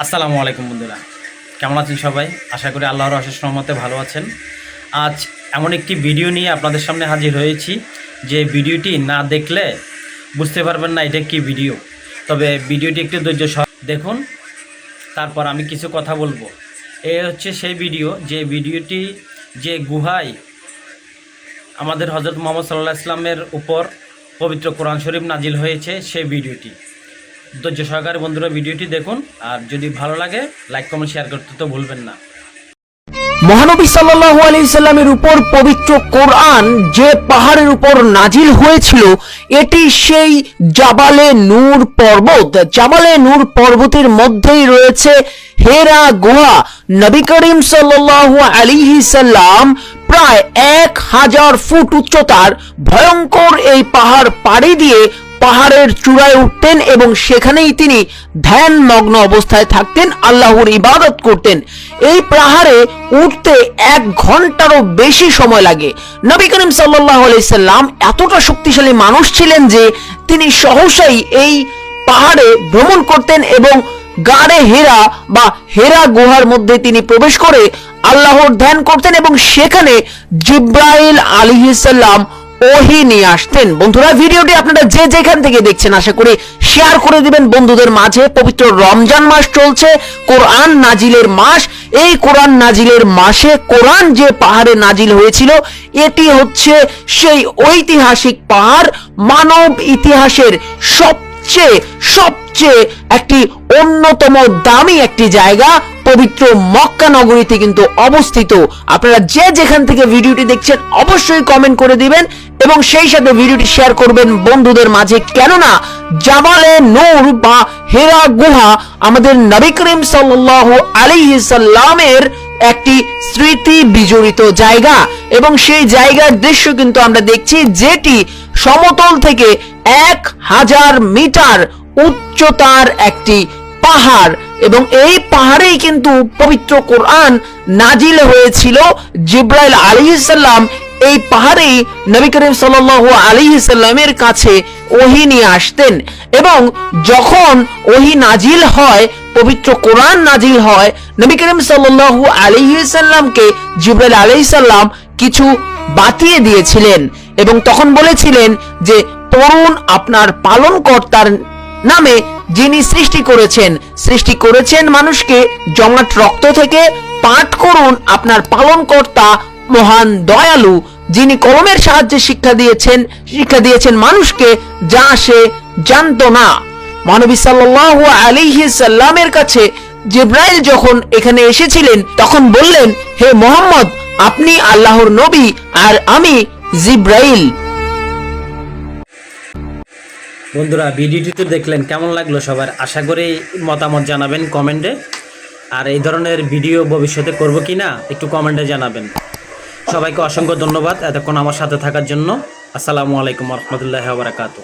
আসসালামু আলাইকুম বন্ধুরা। কেমন আছেন সবাই? আশা করি আল্লাহর অশেষ রহমতে ভালো আছেন। আজ এমন একটি ভিডিও নিয়ে আপনাদের সামনে হাজির হয়েছি। যে ভিডিওটি না দেখলে বুঝতে পারবেন না এটা কি ভিডিও। তবে ভিডিওটি একটু ধৈর্য সহ দেখুন। তারপর আমি কিছু কথা বলব। এ হচ্ছে সেই ভিডিও, যে ভিডিওটি যে গুহায় আমাদের হজরত মোহাম্মদ সাল্লাহ ইসলামের উপর পবিত্র কোরআন শরীফ নাজিল হয়েছে, সেই ভিডিওটি। ধৈর্য সহকারে বন্ধুরা ভিডিওটি দেখুন, আর যদি ভালো লাগে লাইক কমেন্ট শেয়ার করতে তো ভুলবেন না। মহানবী আলাইহি সাল্লামের উপর পবিত্র কোরআন যে পাহাড়ের উপর নাজিল হয়েছিল, এটি সেই জাবালে নূর পর্বত। জাবালে নূর পর্বতের মধ্যেই রয়েছে হেরা গুহা। নবী করিম সাল্লাল্লাহু আলাইহি সাল্লাম প্রায় এক হাজার ফুট উচ্চতার ভয়ঙ্কর এই পাহাড় পাড়ি দিয়ে পাহাড়ের চূড়ায় উঠতেন এবং সেখানেই তিনি ধ্যান মগ্ন অবস্থায় থাকতেন, আল্লাহর ইবাদত করতেন। এই পাহাড়ে উঠতে এক ঘন্টারও বেশি সময় লাগে। নবী করিম সাল্লাহ সাল্লাম এতটা শক্তিশালী মানুষ ছিলেন যে তিনি সহসাই এই পাহাড়ে ভ্রমণ করতেন এবং গাড়ে হেরা বা হেরা গুহার মধ্যে তিনি প্রবেশ করে আল্লাহর ধ্যান করতেন এবং সেখানে জিব্রাইল আলিহিসাল্লাম ওহি নিয়ে আসতেন। বন্ধুরা, ভিডিওটি আপনারা যে যেখান থেকে দেখছেন, আশা করি শেয়ার করে দিবেন। বন্ধুদের মাঝে পবিত্র রমজান মাস চলছে, কোরআন নাজিলের মাস। এই কোরআন নাজিলের মাসে কোরআন যে পাহাড়ে নাজিল হয়েছিল, এটি হচ্ছে সেই ঐতিহাসিক পাহাড়, মানব ইতিহাসের সবচেয়ে সবচেয়ে একটি অন্যতম দামি একটি জায়গা পবিত্র মক্কা নগরীতে কিন্তু অবস্থিত। আপনারা যে যেখান থেকে ভিডিওটি দেখছেন, অবশ্যই কমেন্ট করে দিবেন এবং সেই সাথে ভিডিওটি শেয়ার করবেন বন্ধুদের মাঝে। কেননা, জামালে নূর বা হেরা গুহা আমাদের নবী করিম সাল্লাল্লাহু আলাইহি সাল্লামের একটি স্মৃতি বিজড়িত জায়গা এবং সেই জায়গার দৃশ্য কিন্তু আমরা দেখছি যেটি সমতল থেকে এক হাজার মিটার উচ্চতার একটি পাহাড়। এবং এই পাহাড়েই কিন্তু পবিত্র কোরআন নাজিল হয়েছিল। জিব্রাইল আলাইহিসাল্লাম এই পাহাড়েই নবী করিম সাল্লাল্লাহু আলাইহিসাল্লামের কাছে ওহি নিয়ে আসতেন এবং যখন ওহি নাজিল হয়, পবিত্র কোরআন নাজিল হয়, নবী করিম সাল্লাল্লাহু আলাইহিসাল্লামকে জিব্রাইল আলাইহিসাল্লাম কিছু বাতিয়ে দিয়েছিলেন এবং তখন বলেছিলেন যে, তরুণ আপনার পালনকর্তার নামে যিনি সৃষ্টি করেছেন। সৃষ্টি করেছেন মানুষকে জমাট রক্ত থেকে পাঠ করুন আপনার পালনকর্তা মহান দয়ালু, যিনি কলমের সাহায্যে শিক্ষা দিয়েছেন শিক্ষা দিয়েছেন মানুষকে, যা সে জানতো না। মানবী সাল্লাল্লাহু আলাইহি সাল্লামের কাছে জিব্রাইল যখন এখানে এসেছিলেন, তখন বললেন, হে মোহাম্মদ, আপনি আল্লাহর নবী আর আমি জিব্রাইল। বন্ধুরা ভিডিওটি তো দেখলেন, কেমন লাগল সবার? আশা করি মতামত জানাবেন কমেন্টে। আর এই ধরনের ভিডিও ভবিষ্যতে করব কি না, একটু কমেন্টে জানাবেন। সবাইকে অসংখ্য ধন্যবাদ এতক্ষণ আমার সাথে থাকার জন্য। আসসালামু আলাইকুম রহমতুল্লাহ বারাকাতু